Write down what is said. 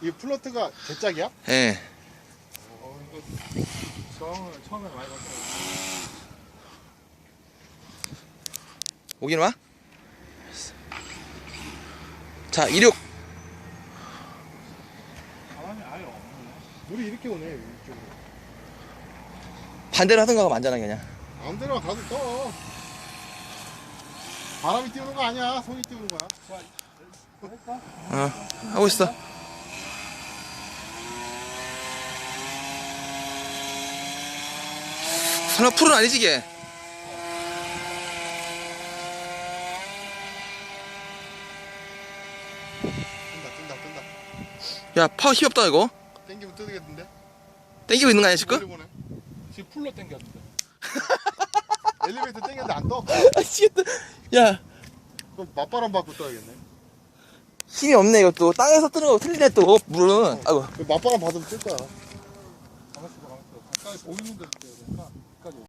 이 플러트가 개짝이야? 예. 어, 이거 저항을 처음에 많이 봤어요. 오긴 와? 자, 이륙. 바람이 아예 없네. 물이 이렇게 오네 이쪽으로. 반대로 하든가 하면 안전하게 그냥. 아무데나 가도 떠. 바람이 띄우는 거 아니야. 손이 띄우는 거야. 어, 하고 있어. 설마 풀은 아니지, 이게? 뜬다 뜬다 뜬다. 야, 파워 힘 없다, 이거. 땡기면 뜨겠는데? 땡기고 있는 거 아니야, 지금? 지금 풀로 당겼는데. 엘리베이터 땡겼는데 안 떠? 아, 미치겠다. 야, 그럼 맞바람 받고 떠야겠네. 힘이 없네, 이것도. 땅에서 뜨는 거 틀리네, 또, 물은. 아이고. 그 맞바람 받으면 뜰 거야. 가만있어, 가만있어. 가까이 보이는 데서 떼야 되니까. 끝까지.